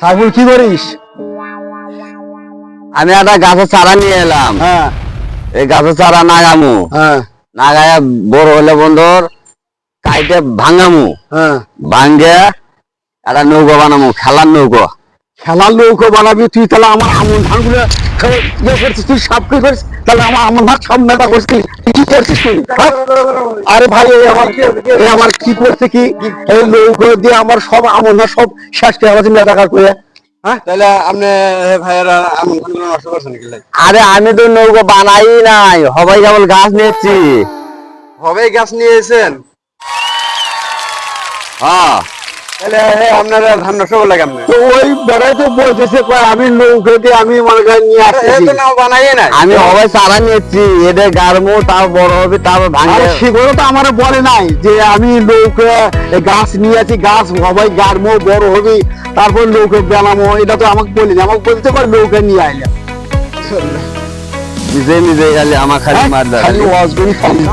সাইফুল কি করিস? আমি একটা গাছের চারা নিয়ে এলাম। হ্যাঁ। এই গাছের চারা নাগামু। হ্যাঁ। নাগায় বড় হলে বন্ধুর কাইটে ভাঙামু। হ্যাঁ। ভাঙ্গে একটা নৌকো বানামু খেলার নৌকো। খেলার নৌকো বানাবি তুই তাহলে আমার আমন ধানগুলো ইয়ে করছিস তুই সাপ কি করিস তাহলে আমার আমন ধান সব নেতা করছিস কি করছিস তুই? হ্যাঁ? আরে ভাই এই আমার এই আমার কি করছে কি? এই নৌকো দিয়ে আমার সব আমন ধান সব শেষ করে আমার নেতা কার করে হ্যাঁ? আরে আমি তো নৌকো বানাই নাই সবাই কেবল গাছ নিয়েছি। হবে গাছ নিয়ে এসেছেন হ্যাঁ। আপনারা ধান নষ্ট করলে কেমনে? তো ওই বেড়াই তো বলতেছে আমি নৌকো দিয়ে আমি মনে করেন নিয়ে আসছি তো নাও বানাইয়ে নাই। আমি সবাই চারা নিয়েছি এদের গাড়মু তার বড় হবে তারপর ভাঙে সেগুলো তো আমার বলে নাই যে আমি নৌকো গাছ নিয়ে আছি গাছ সবাই গাড়মো বড় হবে তারপর নৌকো বেলামো এটা তো আমাকে বলিনি আমাকে বলতে পারে নৌকা নিয়ে আইলাম নিজে নিজে খালি আমার খালি মার খালি ওয়াজ খালি